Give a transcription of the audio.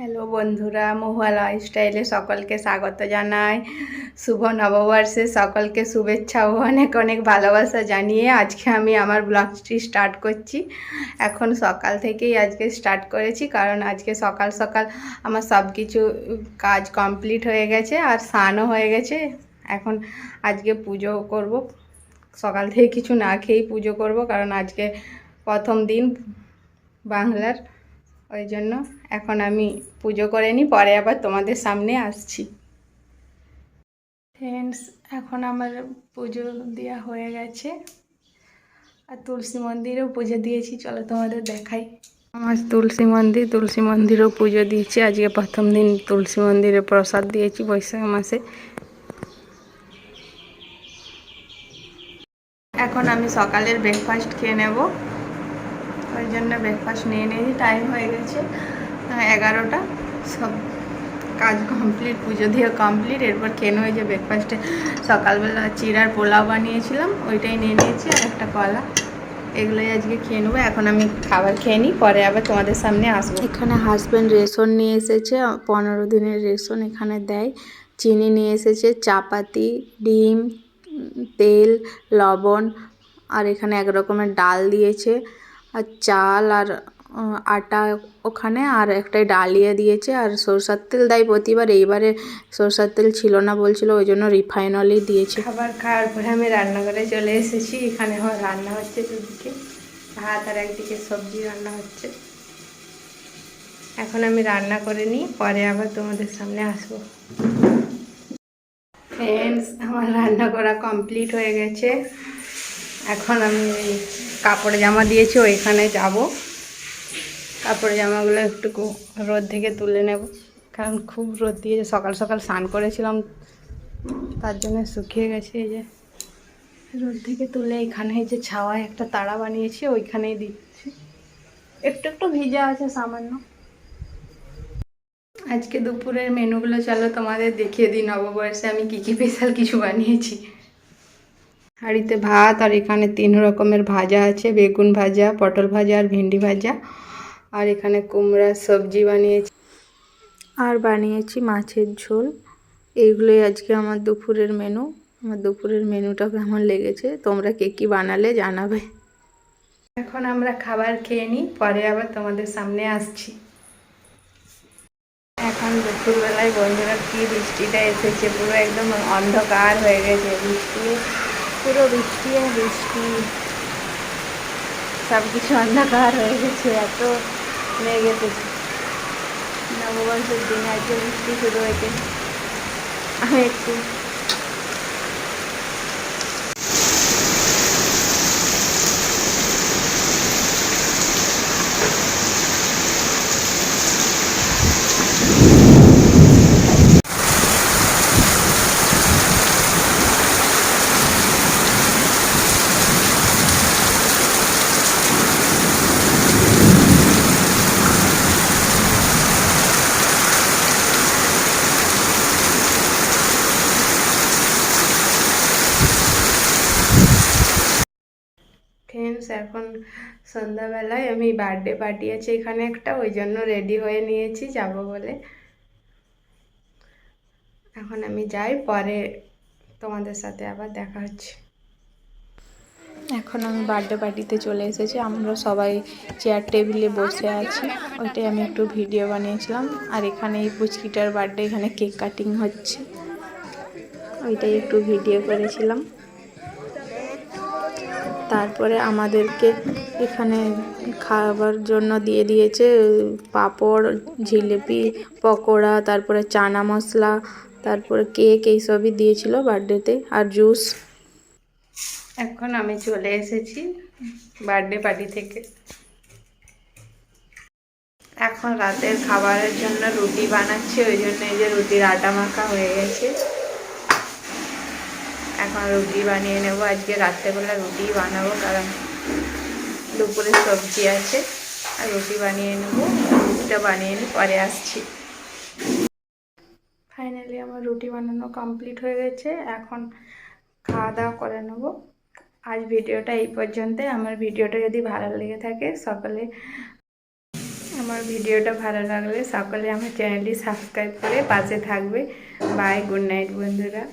Hello বন্ধুরা, মহুয়া লাইফস্টাইলে সকলকে স্বাগত জানাই। শুভ নববর্ষে সকলকে শুভেচ্ছা ও অনেক অনেক ভালোবাসা জানিয়ে আজকে আমি আমার ব্লগটি স্টার্ট করছি। এখন সকাল থেকেই আজকে স্টার্ট করেছি, কারণ আজকে সকাল সকাল আমার সব কিছু কাজ কমপ্লিট হয়ে গেছে আর স্নানও হয়ে গেছে। এখন আজকে পুজো করব। সকাল থেকে কিছু না খেয়েই পুজো করব, কারণ আজকে প্রথম দিন বাংলার। ওই জন্য এখন আমি পুজো করে নিই, পরে আবার তোমাদের সামনে আসছি। ফ্রেন্ডস এখন আমার পুজো দেওয়া হয়ে গেছে। আর তুলসী মন্দিরেও পুজো দিয়েছি, চলো তোমাদের দেখাই। আমার তুলসী মন্দির, তুলসী মন্দিরেও পুজো দিয়েছি। আজকে প্রথম দিন তুলসী মন্দিরে প্রসাদ দিয়েছি বৈশাখ মাসে। এখন আমি সকালের ব্রেকফাস্ট খেয়ে নেব। ওই জন্য ব্রেকফাস্ট নিয়ে নিয়েছি টাইম হয়ে গেছে এগারোটা। সব কাজ কমপ্লিট পুজো দিয়ে কমপ্লিট এরপর খেয়ে নেওয়া যে ব্রেকফাস্টে সকালবেলা চিড়ার পোলাও বানিয়েছিলাম, ওইটাই নিয়ে নিয়েছি আর একটা কলা। এগুলোই আজকে খেয়ে নেব, এখন আমি খাবার খেয়ে নিই, পরে আবার তোমাদের সামনে আসব। এখানে হাজব্যান্ড রেশন নিয়ে এসেছে, পনেরো দিনের রেশন এখানে দেয়। চিনি নিয়ে এসেছে, চাপাতি, ডিম, তেল, লবণ, আর এখানে এক রকমের ডাল দিয়েছে। আর চাল আর আটা ওখানে আর একটাই ডালিয়া দিয়েছে আর সরষার তেল। দেয় প্রতিবার এইবারে সরষার তেল ছিল না বলছিল, ওই জন্য রিফাইন অয়েলই দিয়েছে। খাবার খাওয়ার পরে আমি রান্নাঘরে চলে এসেছি, এখানে রান্না হচ্ছে দুদিকে। ভাত আর একদিকে সবজি রান্না হচ্ছে। এখন আমি রান্না করে নিই, পরে আবার তোমাদের সামনে আসব। ফ্রেন্ডস আমার রান্না করা কমপ্লিট হয়ে গেছে। এখন আমি কাপড় জামা দিয়েছি ওইখানে যাব। কাপড় জামাগুলো একটু রোদ থেকে তুলে নেব। কারণ খুব রোদ দিয়েছে, সকাল সকাল স্নান করেছিলাম, তার জন্য শুকিয়ে গেছে এই যে। রোদ থেকে তুলে এখানে যে ছাওয়ায় একটা তারা বানিয়েছি, ওইখানেই দিচ্ছি। একটু একটু ভিজা আছে সামান্য। আজকে দুপুরের মেনুগুলো চলো তোমাদের দেখিয়ে দিই, নববর্ষে আমি কী কী স্পেশাল কিছু বানিয়েছি। হাঁড়িতে ভাত আর এখানে তিন রকমের ভাজা আছে বেগুন ভাজা পটল ভাজা আর ভেন্ডি ভাজা। আর এখানে কুমড়ার সবজি বানিয়েছি। আর বানিয়েছি মাছের ঝোল। এইগুলোই আজকে আমার দুপুরের মেনু। আমার দুপুরের মেনুটা কেমন লেগেছে তোমরা কে কী বানালে জানাবে। এখন আমরা খাবার খেয়ে নিই পরে আবার তোমাদের সামনে আসছি। এখন দুপুরবেলায় বন্ধুরা কি বৃষ্টিটা এসেছে পুরো একদম অন্ধকার হয়ে গেছে। বৃষ্টি পুরো বৃষ্টি আর বৃষ্টি। সব কিছু অন্ধকার হয়ে গেছে, এত মেঘে গেছে নববর্ষের দিনে, আজকে বৃষ্টি শুরু হয়েছে। আমি একটু ফ্রেন্ডস এখন সন্ধ্যাবেলায় আমি বার্থডে পার্টি আছে এখানে একটা, ওই জন্য রেডি হয়ে নিয়েছি, যাব বলে। এখন আমি যাই, পরে তোমাদের সাথে আবার দেখা হচ্ছে। এখন আমি বার্থডে পার্টিতে চলে এসেছি, আমরা সবাই চেয়ার টেবিলে বসে আছি। ওইটাই আমি একটু ভিডিও বানিয়েছিলাম। আর এখানে এই পুচকিটার বার্থডে এখানে কেক কাটিং হচ্ছে। ওইটাই একটু ভিডিও করেছিলাম। তারপরে আমাদেরকে এখানে খাবার জন্য দিয়ে দিয়েছে, পাঁপড়, জিলিপি, পকোড়া, তারপরে চানা মশলা, তারপরে কেক এইসবই দিয়েছিল বার্থডেতে, আর জুস। এখন আমি চলে এসেছি বার্থডে পার্টি থেকে। এখন রাতের খাবারের জন্য রুটি বানাচ্ছি, ওই জন্য এই যে রুটির আটা মাখা হয়ে গেছে। এখন রুটি বানিয়ে নেব। আজকে রাত্রেবেলা রুটি বানাবো, কারণ দুপুরে সবজি আছে। আর রুটি বানিয়ে নেব, রুটিটা বানিয়ে নিই পরে আসছি। ফাইনালি আমার রুটি বানানো কমপ্লিট হয়ে গেছে। এখন খাওয়া দাওয়া করে নেব। আজ ভিডিওটা এই পর্যন্তই। আমার ভিডিওটা যদি ভালো লেগে থাকে, সকলে আমার ভিডিওটা ভালো লাগলে সকলে আমার চ্যানেলটি সাবস্ক্রাইব করে পাশে থাকবে। বাই গুড নাইট বন্ধুরা।